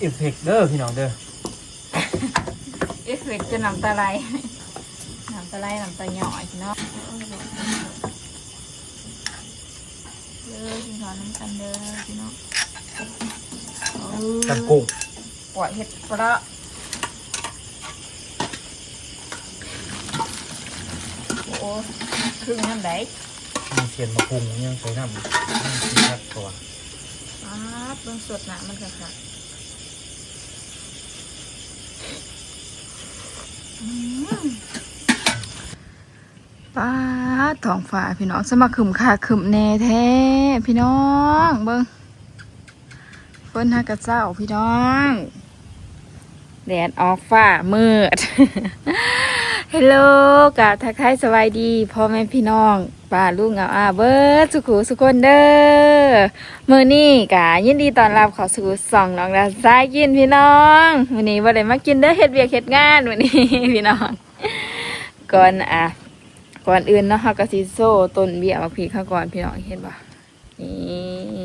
เอฟเฟกต์เด้อพี่น้องเด้อเอฟเฟกต์จะน้ำตาไหลน้ำตาไหลน้ำตาหย่อยเนาะเลยกินข้าวน้ำกันเด้อพี่น้องเอากับกุ้งปล่อยเห็ดปลาโอ้ครึ่งน้ำไหลมีเสียนมะพุงยังใส่น้ำนี่ครับตัวอ้าดเบิ่งสดหนามันค่ะค่ะ ป้าท้องฟ้าพี่น้องสมาขึมค่ะขึมแน่แท้พี่น้องเบิ่งเพิ่นฮักกระเจ้าพี่น้องแดดออกฟ้ามืดเฮลโลกับทักทายสวัสดีพ่อแม่พี่น้องป้าลุงเอาอาเบิร์ดสุขุสุคนเด้อมือนี่กะยินดีต้อนรับเขอสู่สองน้องดาซ้ายกินพี่น้องวันนี้วันไหนมากินเด้อเฮ็ดเวียกเฮ็ดงานวันนี้พี่น้อง ก่อนอะก่อนอื่นเนาะเฮาก็สิโซ่ต้นเบี้ยมาพีข้าก่อนพี่น้องเห็นบ่นี่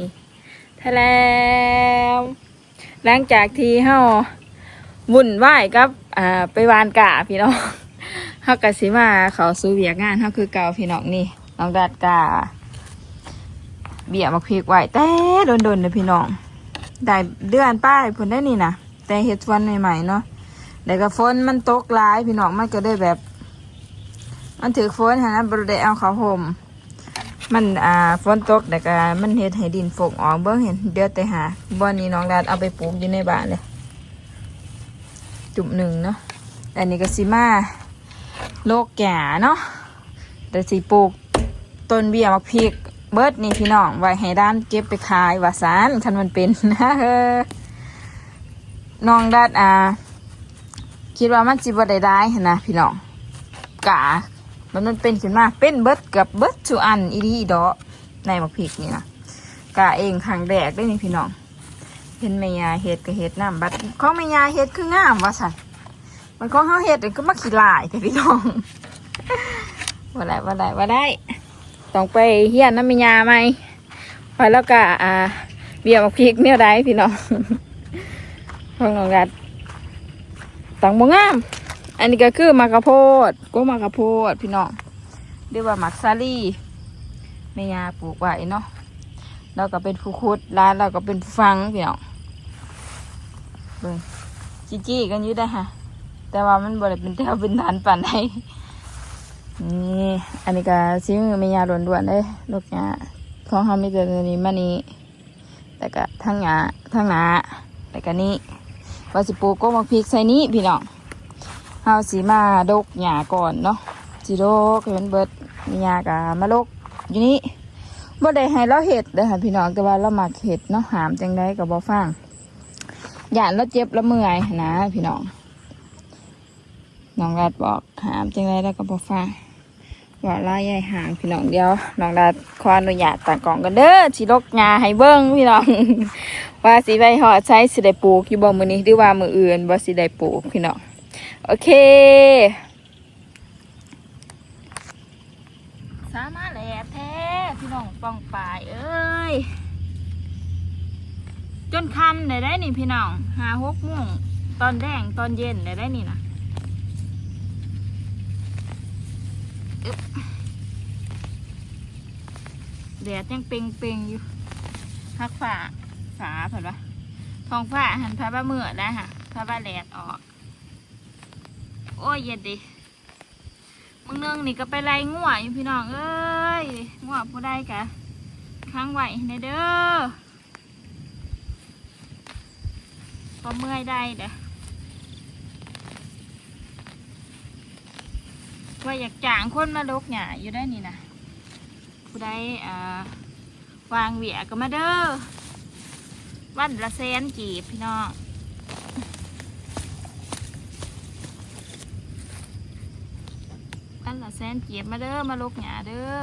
ทะแล้วหลังจากที่เฮาวุ่นวายกับอ่าไปวานกะพี่น้องเฮากะสิมาเขาสู่เวียกงานเฮาคือเก่าพี่น้องนี่น้องดัดกาเบี้ยมาพริกไว้แต่โดนๆเลยพี่น้องได้เดือนป้ายเพิ่นได้นี่นะแต่เฮ็ดวันใหม่ๆเนาะแต่ก็ฝนมันตกหลายพี่น้องมันก็ได้แบบ มันถือฝนหันนะบ่ได้เอาเขาห่มมันอ่าฝนตกแต่ก็มันเฮ็ดให้ดินฝกออกเบิ่งเห็นเดือดแต่หาบ่อนนี้น้องดัดเอาไปปลูกอยู่ในบ้านเลยจุ่มหนึ่งเนาะอันนี้ก็สิมาโลกแก่เนาะแต่สิปลูกต้นเบี้ยมักพริกเบิดนี่พี่น้องไว้ให้ด้านเก็บไปขายว่าสารคันมันเป็นนะเออน้องดัดอ่า คิดว่ามันจิบได้ได้หั้นนะพี่น้องกะ มันมันเป็นขึ้นมาเป็นเบิดกับเบิดชูอันอีดีอีดอในมักพริกนี่นะกะเองครั้งแรกได้นี่พี่น้อง เห็นแม่ยาเห็ดกับเห็ดน้ำบัดของแม่ยาเห็ดคืองามว่าสันมันของเขาเห็ดก็มาขี้ลายแต่พี่น้องว่าได้ว่าได้ว่าได้ ต้องไปเฮียนน้ำมียาไหมไปแล้วก็อ่าเบี้ยมาพริกเนี่ยได้พี่น้องของน้องกัดตังบงงาม อันนี้ก็คือมากระโพดก็มากระโพดพี่น้องเรียกว่ามักซาลีแม่ยาปลูกไว้เนาะแล้วก็เป็นผู้คุดร้านเราก็เป็นผู้ฟังพี่น้องเบิ่งจี้จี้กันอยืดได้ฮะแต่ว่ามันบ่ได้เป็นแถวเป็นฐานปานใดนี่อันนี้ก็ซิมือไม่ยาด่วนๆเลยลูกหยของเขามีแต่ตัวนี้มานี้แต่ก็ทั้งหยาทั้งหนาแต่ก็นี้ว่าสิปลูกก็มาพริกใส่นี้พี่น้อง เฮาสีมาดกหยาก่อนเนาะสิดกให้มันเบิดมีหยากะมาลกอยู่นี่บ่ได้ให้เราเห็ดเด้อค่ะพี่น้องแต่ว่าเรามักเห็ดเนาะหามจังไดก็บ่ฟังหยานเราเจ็บเราเมื่อยนะพี่น้องน้องรัดบอกหามจังไรแล้วก็บอกฟังว่าล่าใหญ่หางพี่น้องเดียวน้องรัดขออนุญาตต่างกล่องกันเด้อสิลกงาให้เบิ้งพี่น้อง ว่าสิไปหอดใช้สิได้ปลูกอยู่บ่มือนี้หรือว่ามืออื่นบ่สิได้ปลูกพี่น้อง โอเคสามารถแหลแท้พี่น้องปองปายเอ้ย จนคำได้ได้นี่พี่น้องหาหกโมงตอนแดงตอนเย็นได้ได้นี่นะแดดยังเป่งเป่งอยู่พักฝ่าฝาเผินวะทองฟ้าหันพาบ้าเมื่อได้ค่ะพาบ้าแดดออก โอ้ยเย็นดิมึงเนึงนี่ก็ไปไล่ง่วอยู่พี่น้องเอ้ยง่วผู้ใดกะค้างไหวในเด้อพอเมื่อยได้เด้อว่าอยากจ้างคนมาลกหยาอยู่ได้นี่นะผู้ใดอ่าวางเหวียก็มาเด้อวันละแสนกีบพี่น้อง วันละแสนเกียบมาเด้อมาลกหยาเด้อ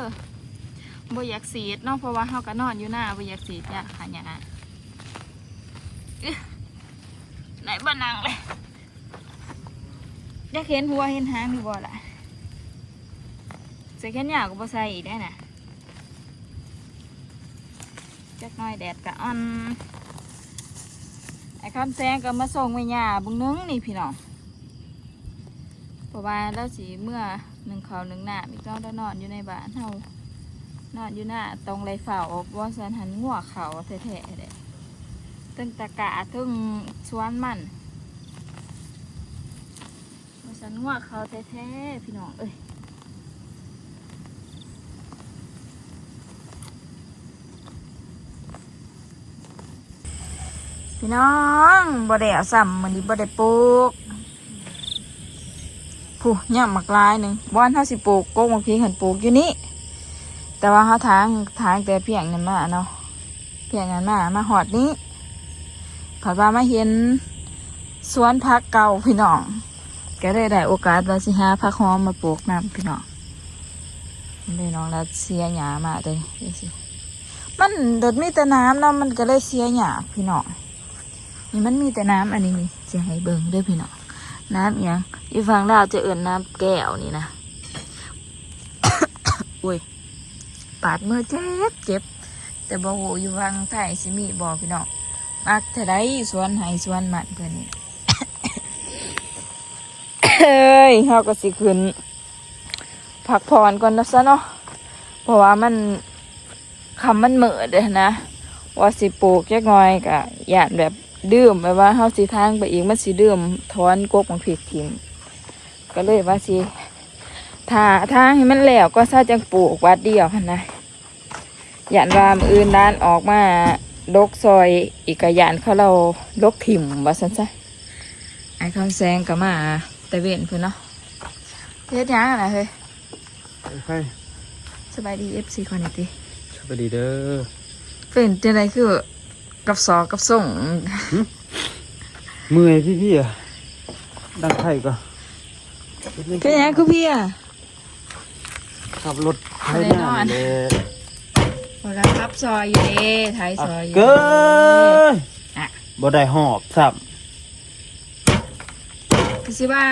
บ่อยากสีดเนาะเพราะว่าเฮาก็นอนอยู่หน้าบ่อยากสีดยาค่ะหยาอึ๊ะไหนบ้านังเลยอยากเห็นหัวเห็นหางอยู่บ่ล่ะใส่แค่หยาก็บ่ใส่อีกได้น่ะจักน่อยแดดกะอ่อนไอ้คำแซงก็มาส่งแม่ย่าบุงนึงนี่พี่น้อง เพราะว่าเราสีเมื่อหนึ่งเขาหนึ่งหน้ามีต้องได้นอนอยู่ในบ้านเฮานอนอยู่หน้าตรงไรเฝ้าออกว่าสันหันงัวเขาแท้ๆเลยตึงตะกะตึงสวนมันว่าสันงัวเขาแท้ๆพี่น้องเอ้ยพี่น้องบ่ได้เอาซ้ำมันนี้บ่ได้ปลูก ผู้ย่ำหมักลายหนึ่งบ้านเฮาสิปลูกโกกบางพีหันปลูกอยู่นี่แต่ว่าเฮาทางทางแต่เพียงนั้นมาเนาะเพียงนั้นมามาหอดนี้ผัดว่ามาเห็นสวนผักเก่าพี่น้องก็ได้ได้โอกาสว่าสิหาผักหอมมาปลูกนํพี่น้องเลยน้องรัดเสียหยามาเลยดูสิมันเดิดมีแต่น้ำเนาะมันก็เลยเสียหยาพี่น้องนี่มันมีแต่น้ำอันนี้นี่จะให้เบิ่งเด้วยพี่น้อง น้ำอหยังอีฟังดาวจะเอื่นน้ำแก้วนี่นะอุ้ยปาดมือเจ็บเจ็บ แต่บ่หูอยู่ฟังไทยสิมีบอกพี่น้องมักเท่าไดสวนไห้สวนมันเพื่อนนี่เฮ้ยเขาก็สิขึ้นพักผ่อนก่อนนะซะเนาะเพราะว่ามันคำมันเหมือเด้นะ ว่าสิปลูกจักหน่อยกะอยากแบบ ดื่มแบบว่าเฮาสิทางไปอีกมันสิดื่มถอนกกของผิดทิมก็เลยว่าสิถ้าทางให้มันแล้วก็ซาจังปลูกวัดเดียวหั่นนะยานว่ามืออื่นด้านออกมาลกซอยอีกกะยานเขาเราลกถิ่มว่าซั่นซะไอ้คำแซงก็มาแต่เว้นเพิ่นเนาะเฮ็ดหยังอะนะเฮ้ยไปสบายดี FC คอนเนติสวัสดีเด้อเป็นจังไดคือ กับซอกับส่งเมื่อยพี่พี่อะดังไข่ก็เป็นหยังคือพี่อะขับรถไถไม่ได้นอนเลยบอกแล้วครับซอยอยู่เด้ไทยซอยอยู่เกินอะบ่ได้หอบสับคือสิว่า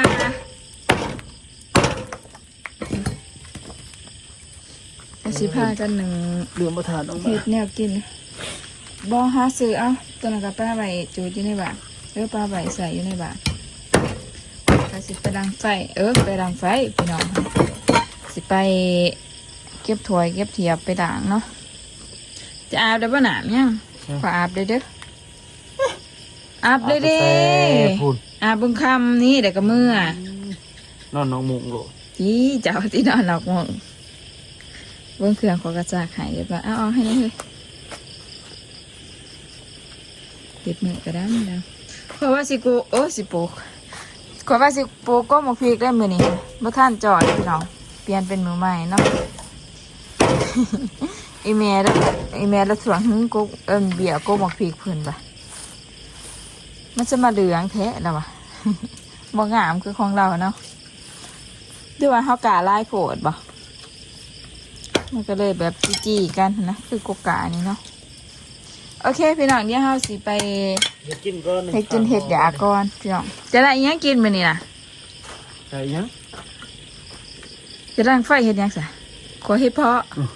ไอสิพากันหนึ่งเรื่องประทานออกมาเฮ็ดแนวกิน บ่หาซื้อเอาตัวนั้นกับป้าใบจูดอยู่ในบ้านเออป้าใบใส่อยู่ในบ้านไปสิไปดังไฟ เออไปดังไฟพี่น้องสิไปเก็บถ้วยเก็บเทียบไปด่างเนาะจะอาบได้บ่หนามยังขออาบได้เด้ออาบได้เด้พูดอาเบึงคำนี่เดี๋ยวก็เมื่อนอนน้องมุงโลดจีเจ้าที่นอนหลอกมองเบิ้งเครื่องขอกระจากหายเดี๋ยวไปเอาเอาให้นี่เลย ติดมือก็ได้ไม่ได้เพราะว่าสิกูโอ้สิปลูกขอว่าสิปลูกก็มาพริกได้มือนี่เมื่อท่านจอดพี่น้องเปลี่ยนเป็นมือใหม่เนาะอีเมลอีเมลแล้วถ่วงหึ้งกุ๊กเอิมเบียกุ๊กหมกพริกเพื่อนปะมันจะมาเหลืองแท้แล้ววะบ่งามคือของเราเนาะด้วยว่าเขากาไลายโผดบ่มันก็เลยแบบจี้ๆกันนะ คือกกานี่เนาะ โอเคพี่น้องเดี๋ยวเราสิไปเฮ็ดกินก่อนเฮ็ดกินเฮ็ดยาก่อนพี่น้องจะได้อิหยังกินมื้อนี้น่ะใส่ยังจะร่างไฟเฮ็ดหยังซะขอเฮ็ดเพาะอืม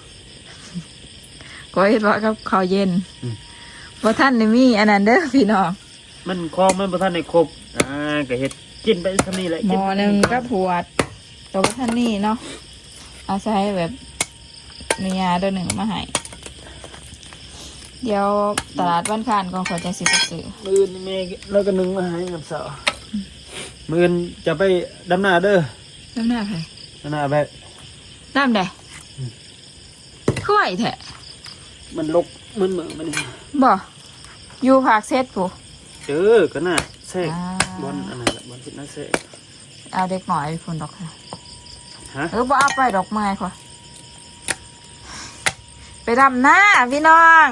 ขอเฮ็ดเพาะกับข้าวเย็นอืมบ่ทันได้มีอันนั้นเด้อพี่น้องมันคลองมันบ่ทันได้ครบอ่าก็เฮ็ดกินไปเท่านี้แหละหมกิอหนึ่งก็ผวดตัวบ่ทันนี่เนาะเอาใช้แบบมียาตัวหนึ่งมาให้ เดี๋ยวตลาดวันคานก่อนขอจะสิไปซื้อมื้อนี้แม่แล้วก็นึ่งมาให้กับสาวมื้อนี้จะไปดำนาเด้อน้ำหน้าใครดำนาไปน้ำใดอืมข้วยแท้มันลกมันเหมือนมันนี่บ่อยู่ภาคเซตผู้เออก็น่าแทรกอ่าบอลอันนั้นแหละบอลฟิตน่าแทรกเอาเด็กหน่อยไปพุ่นดอกค่ะฮะเออบ่เอาไปดอกไม้ค่ะไปดำหน้าพี่น้อง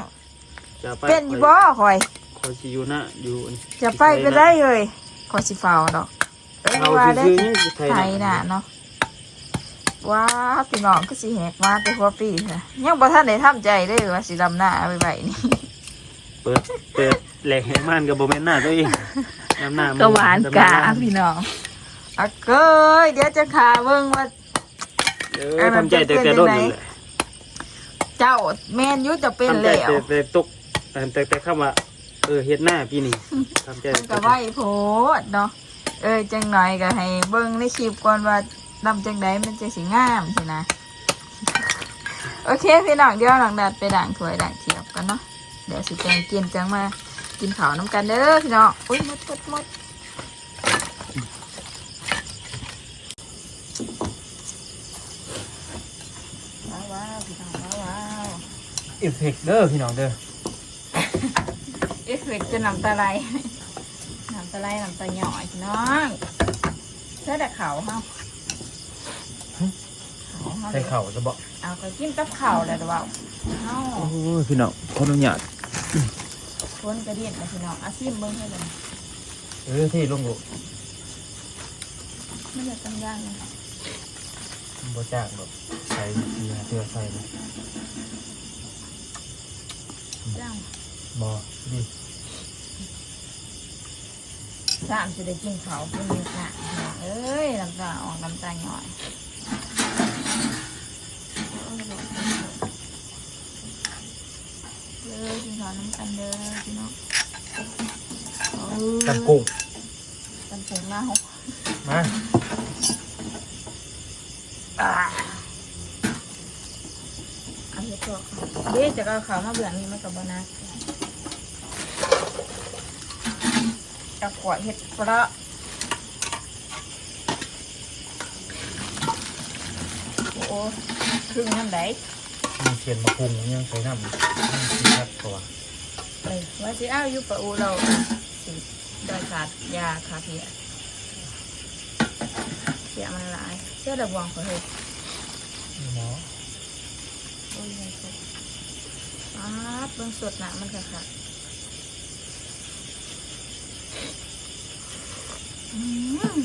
จะไปเป็นอยู่บ่คอยคอยสิอยู่นะอยู่อันจะไปก็ได้เลยขอสิเฝ้าดอกเออเอาว่าได้ซื่อๆนี่สิไทยไทยน่ะเนาะว้าพี่น้องก็สิแหกมาแต่หัวปีค่ะยังบ่ทันได้ทำใจได้ว่าสิดำหน้าเอาไปไว้นี่ เปิดเปิดแหลกแหกม่านกับโบเมนหน้าตัวเองน้ำหน้ามัก็หวานกาพี่น้องอะเกยเดี๋ยวจะขาเบิ่งว่า เออทำใจแต่แต่โดนนี่แหละเจ้าแม่นอยุจะเป็นทำใจแล้วแต่แต่ตก แต่แต่แต่คำว่า เออเฮ็ดหน้าปีนี้ทำใจมันก็ไหวโพดเนาะเออจังหน่อยก็ให้เบิ่งในคลิปก่อนว่าลำจังใดมันจะสิงามสินะ โอเคพี่น้องเดี๋ยวหลังดัดไปด่างถ้วยด่างเทียบกันเนาะเดี๋ยวสิแจงกินจังมากินข้าวน้ำกันเด้อพี่น้องอุ้ยมดมดมดว้าวว้าวพี่น้องว้าวว้าวเอฟเฟกต์เด้อพี่น้องเด้อ เอฟเฟกต์จะน้ำตาไหลน้ำตาไหลน้ำตาหย่อยพี่น้องใช่แต่เขาเฮาเขาเฮาใส่เข่าจะบอกเอาก็กินกับข้าวแล้วเดี๋ยวเอาเฮาโอ้ยพี่น้องขออนุญาตคนกระเดียนกับพี่น้องอาซิมเบิ้งให้เลยเออที่ลงลูกไม่อยากกันย่างเลยบ่จ้างดอกใส่ทีหาเตือใส่เลยย่างบ่ดี สามจะได้กินเขาวเป็นนิดหนะพี่น้องเอ้ยน้ำตาออกน้ำตาหน่อยเลยกินข้าวน้ำกันเด้อพี่น้องโอ้ยกันกุ้งกันผงมาหกมาอ่าเอาเห็ดตัวเดี๋ยวจะเอาเขาวมาเบื่อนี้มากับบนัส กับกวาดเห็ดเปราะโอ้โหครึ่งน้ำไหลมีเขียนมาปรุงยังใส่น้ำที่ชัดกว่าเลยว่าสิเอาอยู่ปะอูเราสิโดยขาดยาคาเพียเสียมันหลายเชื่อระวังเขาเถอะหมอโอ้ยยังสดอ้าบเบิ่งสดหนะมันค่ะค่ะ อืม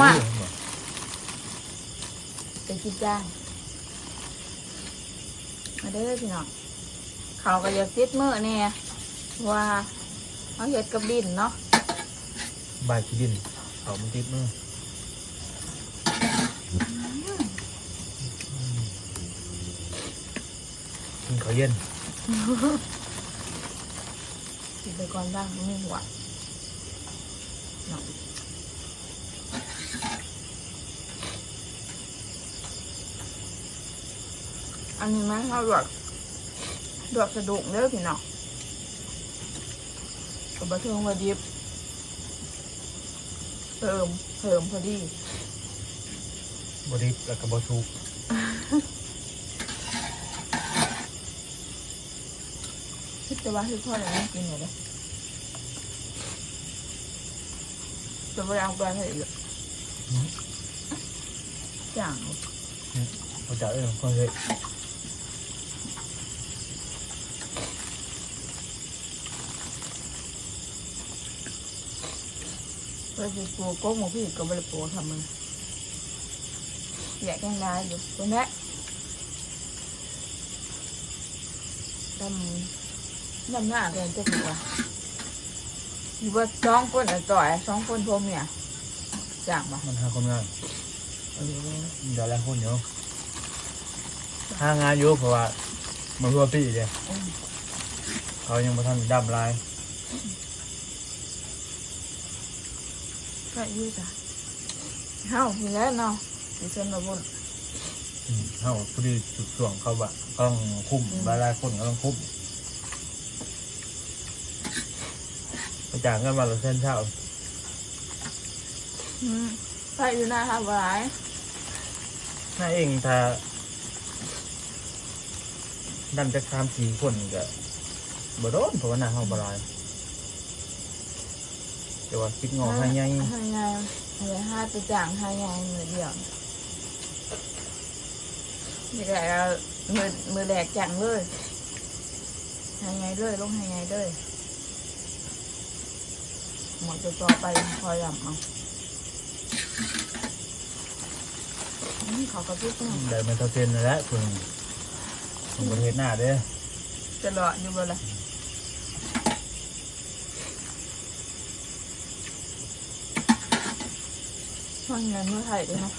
ว่าไปกินจ้างมาเด้อพี่น้องเขาก็อยากติดมือเนี่ยว่าเขาเห็ดกับดินเนาะใบขี้ดินเขามันติดมือกินข้าวเย็นติดไปก่อนบ้างมันมีหัวเนาะ อันนี้ไหมเขาดวกดวกสะดุกเด้อพี่น้องกับบะเทิงบะดิบเติมเติมพอดีบริบแล้วก็บะชุกคิดจะว่าคือพ่ออะไรไม่กินเลยเด้อ จะไปเอาไปให้อีกจ่างเขาจะเออเขาเลยไปสิปูโก้หมู อยากแกงได้อยู่ตรงนี้ดำดำหน้ากันจะดีกว่าอยู่ว่าสองคนอะจ่อยสองคนพวกเนี่ยจ่างปะมันหาคนงานเออเดี๋ยวแรกคนเยอะหางานอยู่เพราะว่ามันรัวปีเลยเขายังมาทำดำลายก็อยืดจ้ะเฮ้าพี่แล้วเนาะดิฉันมาบนอืมเขาพอดีจุดส่วงเขาแบบก็ต้องคุ้มหลายหลายๆคนก็ต้องคุ้ม ไปจ่างกันมาละเส้นเช่าอืมไปอยู่หน้าค่ะบหลายถ้าเองถ้าดันจะคามสี่คนก็บ่โดนเพราะว่าหน้าเขาบหลายแต่ว่าคิดงอให้ไงให้ไงให้ห้าตัวจ่างให้ไงมือเดียวนี่แหละมือมือแหลกจังเลยให้ไงเลยลงให้ไงเลย หมดตัวต่อไปคอยหลับเอาอืมเขากระพริบเนาะได้มาเท่าเซนนั่นแหละคุณคุณประเทศหน้าเด้อจะรออยู่บ่ล่ะช่วงเงินเมื่อไทยด้วยเนาะ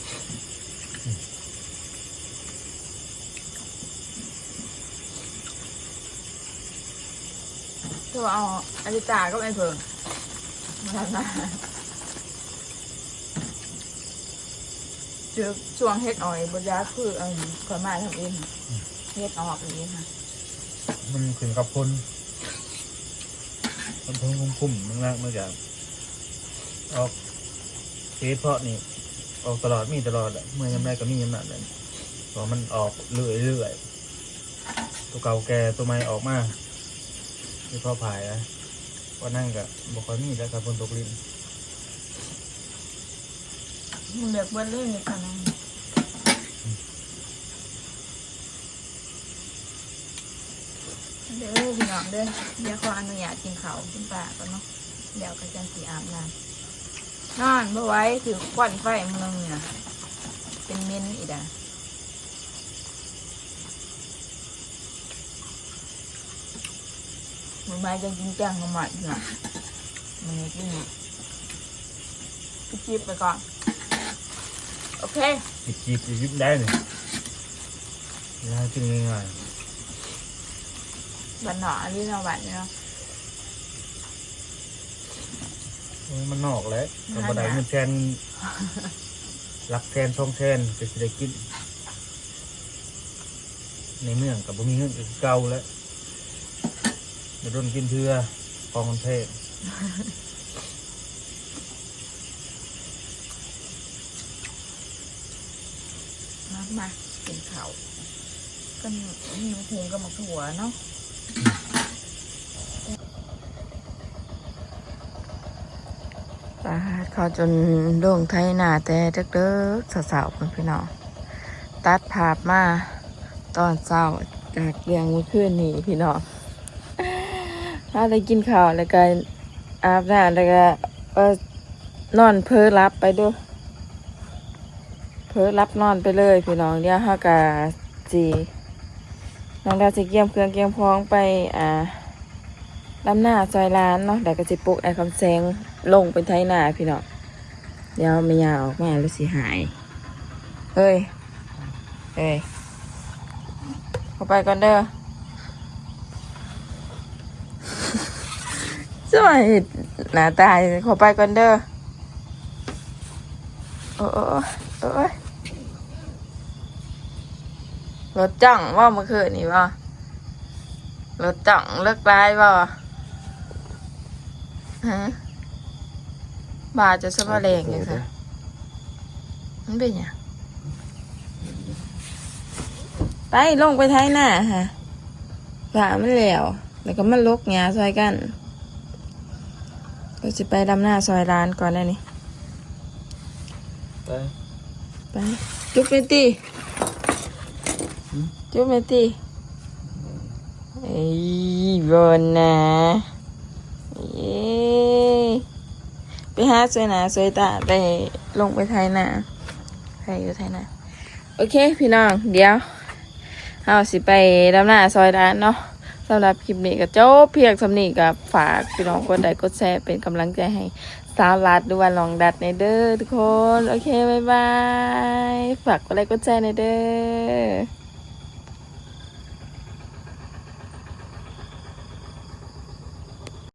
ก็คือว่าเอาอาริตาก็ไอ้เพิ่งมาทำหน้า เจอช่วงเฮ็ดอ่อยบนยาคือเออขอยมาทำเองเฮ็ดออกอย่างนี้ค่ะ มันขึ้นกับคนคนทุ่งคุ้มๆมันแรกเมื่อจากออกเทเพาะนี่ ออกตลอดมีตลอดอะเมื่อยามได้ก็มียามนั้นเลยเพราะมันออกเรื่อยเรื่อยๆตัวเก่าแก่ตัวใหม่ออกมาที่พอผายนะ ว่านั่งกับอกค่อยมีแล้วกับคนตกลิ้นมึงเลือกเบิ้ลเล่นเลยค่ะนะเด้อพี่น้องเด้อเดี๋ยวขออนุญาตกินเขาวกินปลาก่อนเนาะเดี๋ยวก็จะสีอาบน้ำนอนบ่ไว้ถือควันไฟมึงเนี่ยเป็นเม้นอีกอะ มึงมาจะกินแกงมาใหม่เนาะมันนี้กินจิบไปก่อน โอเคจีบจีบยิบได้เนี่ยนี่ให้กินง่ายบันหนออันนี้เราบันเนาะๆเออมันนอกแล้วกับบันไดมันแทนรักแทนช่องแทนจะสิได้กิน ในเมืองกับบ่มีเงินก็คือเก่าแล้ว เดี๋ยวโดนกินเทือฟองมันเทศมามากินข้าวก็มีหุงกับหมกถั่วเนาะปลาเขาจนโด่งไทยหนาแต่เด็กๆสาวๆเพื่อนพี่น้องตัดภาพมาตอนเช้าจากเรียงเมื่อคืนนี้พี่น้อง ถ้าได้กินข้าวแล้วก็อาบน้ำแล้วก็นอนเพ้อรับไปด้วยเพิ่รับนอนไปเลยพี่น้องเดี๋ยวเฮากะจีน้องดาวสิเกี่ยมเครื่องเกี่ยมพ้องไปอ่าลำหน้าซอยร้านเนาะแต่ก็สิปลุกไอ้คำแซงลงเป็นไทยหน้าพี่น้องเดี๋ยวไม่ยาออกมาแล้วสิหายเฮ้ยเฮ้ยเข้าไปก่อนเด้อ สมัยหน้าตายเข้าไปก่อนเด้อโอ้โอ้โอ้โอ้ยรถจังว่าเมื่อคืนนี่ว่ารถจังเลิกร้ายว่าฮะบาจะสมาเลงอย่างค่ะมันเป็นหยังไปลงไปท้ายหน้าฮะบามันแล้วแล้วก็มันลกหยาซอยกัน ก็จะไปดำหน้าซอยร้านก่อนได้นี่ไปไปจุ๊บเมตีจุ๊บเมตีไอ้บนนะเย้ไปหาสวยหนาสวยตาไปลงไปไทยนาใครอยู่ไทยนาโอเค พี่น้อง เดี๋ยวเอาสิไปดำหน้าซอยร้านเนาะ สำหรับคลิปนี้ก็จบเพียงสำนีกับฝากพี่น้องกดไลค์กดแชร์เป็นกำลังใจให้สาวรัดด้วยลองดัดในเด้อทุกคน โอเคบายบาย ฝากกดไลค์กดแชร์ในเด้อ